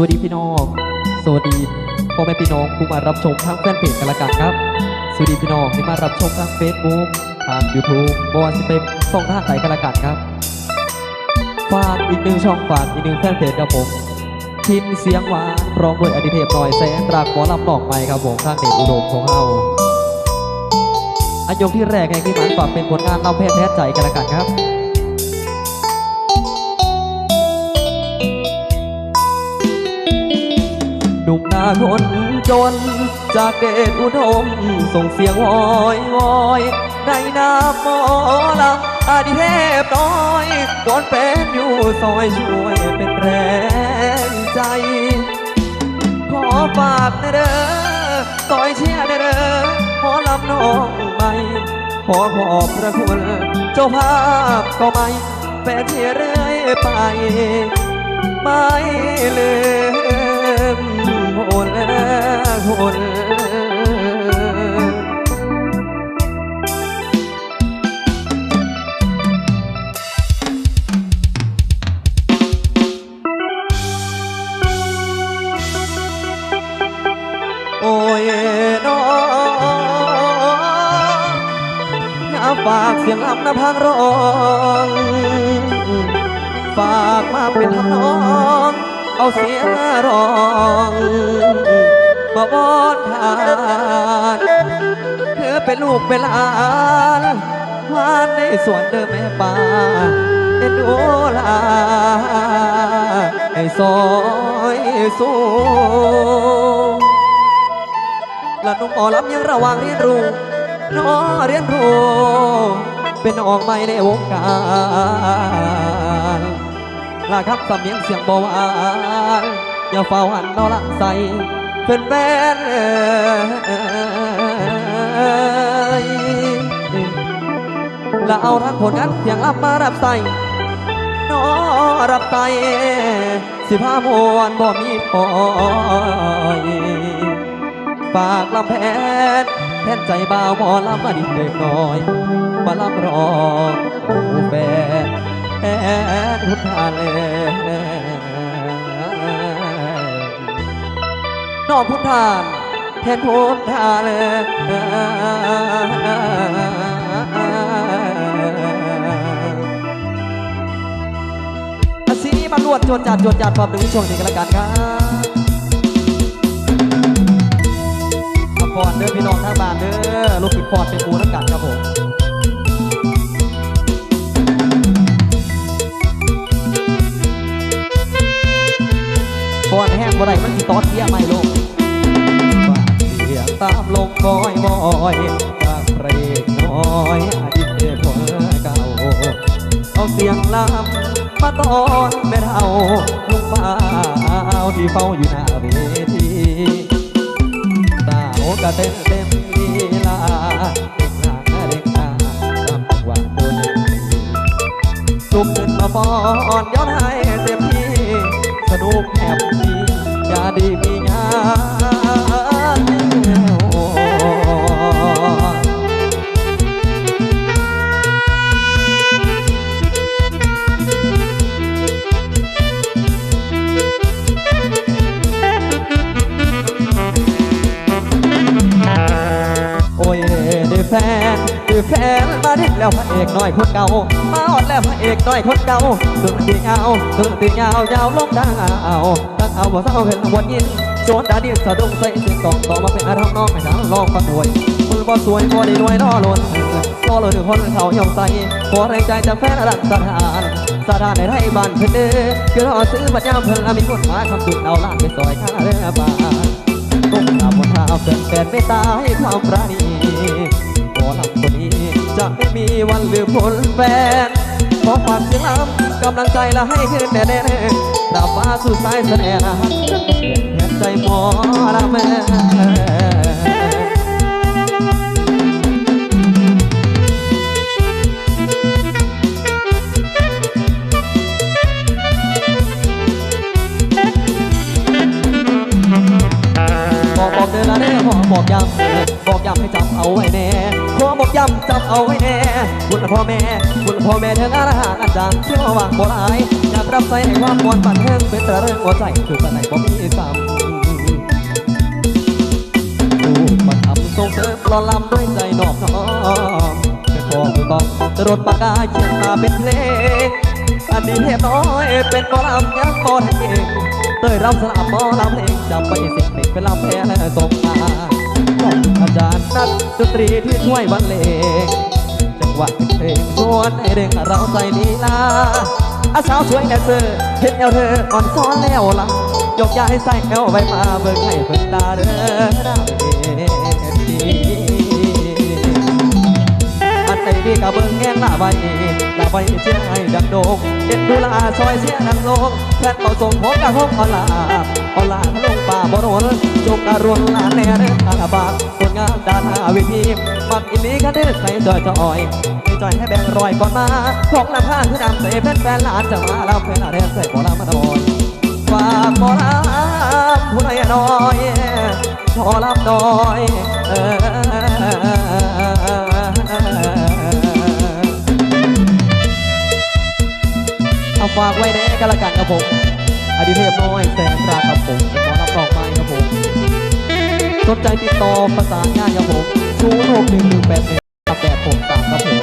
วัสดีพี่น้องสวัสดีพ่อแม่พี่น้องผู้มารับชมทางแฟนเพจกันละกันครับ สวัสดีพี่น้องที่มารับชมทางเฟซบุ๊กทางยูทูบบอสิเป็นส่องทางไหนกันละกันครับ ฝากอีกหนึ่งช่องฝากอีกหนึ่งแฟนเพจครับผมพินเสียงหวานพร้อมด้วยอดิเทพหน่อยแสนรักหมอลำหนอกใหม่ครับผมทางเด็กอุดมของเฮาอายกที่แรกไงที่หมันฝากเป็นผลงานลำแพทแท้ใจกันละกันครับ คนจน จากเดชอุดม ส่งเสียงวอยวอยในนามหมอลำอดิเทพน้อยโดนเป็นอยู่ซอยช่วยเป็นแรงใจ ขอฝากเด้อซอยเชียร์เด้อหมอลำน้องใหม่ขอขอบพระคุณเจ้าภาพก็ไม่แฟนที่เรื่อยไป ไม่เลืม น โอ้ยน้องอย่าฝากเสียงลำนะพังร้องฝากมาเป็นทำนอง เอาเสียงร้อง มาวอนทานเธอเป็นลูกเป็นหลานวานในสวนเดิมแม่ป่าเอ็นดูลาไอ้ซอยสู้และนุ่มหมอลำยังระวังเรียนรู้น้อเรียนรู้เป็นออกใหม่ในวงการลาครับสำเนียงเสียงเบาหวานอย่าเฝ้าหันนอละใส เป็นแฟนเอ่ยและเอาทั้งผลงานเสียงอับมารับใส่นอรับใส่สิพามวนบ่มีพอยฝากลำแพนแทนใจบ่าวหมอลำมาดิเด็กน้อยมาลำรองผู้แฟนแอนพุทาเล พุทธานแทนพุทธาเลอสีนี้มาลวดจวนจัดจวนจัดความหนึ่งช่วงนี้กันละกันครับสปอร์ตเด้อพี่น้องทางบ้านเด้อลูกปิดปอดเป็นปูนักกันครับผมปอดแห้งบ่ได้มันสิตอดเสียไม่ลง ลงบอยบอยจากเพลงน้อยอดีตเกคนเก่าเอาเสียงลำมาตอนแม่เท่าลุงป้าวที่เฝ้าอยู่หน้าเวทีสาวก็เต้นเต็มลีลาเด็กหน้าเด็กหน้าตามจังหวะโดนลุกขึ้นมาฟ้อนย้อนให้เต็มที่สนุกแฮปปี้ยาดีมี มาดิ้นแล้วพระเอกน้อยคนเก่า มาอดแล้วพระเอกน้อยคนเก่าตึงตียาวตึงตียายาวลงดาวตั้งเอาบ่าเศร้าขึ้นบนยินโจนดาดิสะดุ้งใส่เสียงกองต่อมาเป็นอารมณ์น้องให้สาวลองฟังด้วยคนบ่สวยบ่ได้รวยน้อล้นก็เลยคนเขายอมใส่ขอแรงใจจากแฟนรักสถานสถานในไทยบ้านเพิ่นเด้อคือรอซื้อบัตรยาเพิ่นมีคนมาทำสุดเอาล้านไปซอยค่าเรือบานก้มกราบนเท้าเกินแฟนไม่ตายความปราณีขอลำคน ไม่มีวันลืมผลแฟนขอฝากเสียงรำกำลังใจและให้คืนแน่แน่ดาบฟ้าสุดสายแสดงแหนใจหมอละแม่ บอกย้ำบอกย้ำให้จำเอาไว้แน่ขอบอกย้ำจำเอาไว้แน่คุณพ่อแม่คุณพ่อแม่เธออาหารอาจารย์ที่มาว่างบ่หลายอยากรับใส่ให้ความมวลบันเทิงเป็นต่เรื่องหัวใจคือสนไหนบ่มีซ้ำผู้มาทำส่งเสริมกลอลำด้วยใจนอบน้อมเป็นพ่อผู้ต้องจะรดปากกาเขียนมาเป็นเพลงอันนี้เทพน้อยเป็นกลลำยังบ่ทันเองเตยรำสลับหมอลำเพลงจำไปสิ่งหนึ่งเป็นลำแพ้และส่งมา อบคุณอาจารย์นักดนตรีที่ช่วยบรรเลงจังหวะเพลงชวนให้เด้งเราใจลีลาอาสาวสวยแดนเซอร์เห็นเอวเธออ่อนซ้อนแล้วล่ะยกย้ายใส่เอวไปมาเบิกให้เบิ่งตาเด้อ อันไหนดีกับเบิ่งแง่งลาใบลาใบเชียงให้ดังโด่งเด็ดดูลาซอยเสียดังโลงแพทย์เขาส่งพบกับพบออนลาออนลาลงป่าบ่โดนจงการวนลาแน่เด้อตาบาดผลงานด้านหน้าวิธีมักอินนี้กันเด้ใส่จอยจอยจอยให้แบ่งรอยก่อนมาของลำพาคือนำเสแฟนแฟนหลานจะมาลำเป็นอะไรใส่หมอลำมาหน่อยฝากหมอลำผู้น้อยน้อยหมอลำน้อยเออ เอาฝากไว้แน่กันละกันครับผมอดีเทพน้อยแสนราครับผมหมอลำดอกไม้ครับผมสนใจติดต่อประสานงานครับผมศูนย์หกหนึ่งหนึ่งแปดหนึ่งแปดหกสามครับผม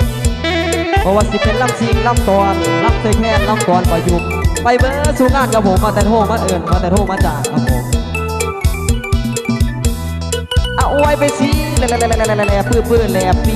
เพราะว่าสิเป็นลำชิงลำตอนลำเซแคนลำตอนประยุกต์ไปเบอร์สู่งานกับผมมาแต่โทรมาเอิญมาแต่โทรมาจากครับผมเอาไว้ไปสิแหล่แหล่แหล่แหล่แหล่ปื้อปื้อแหล่ปี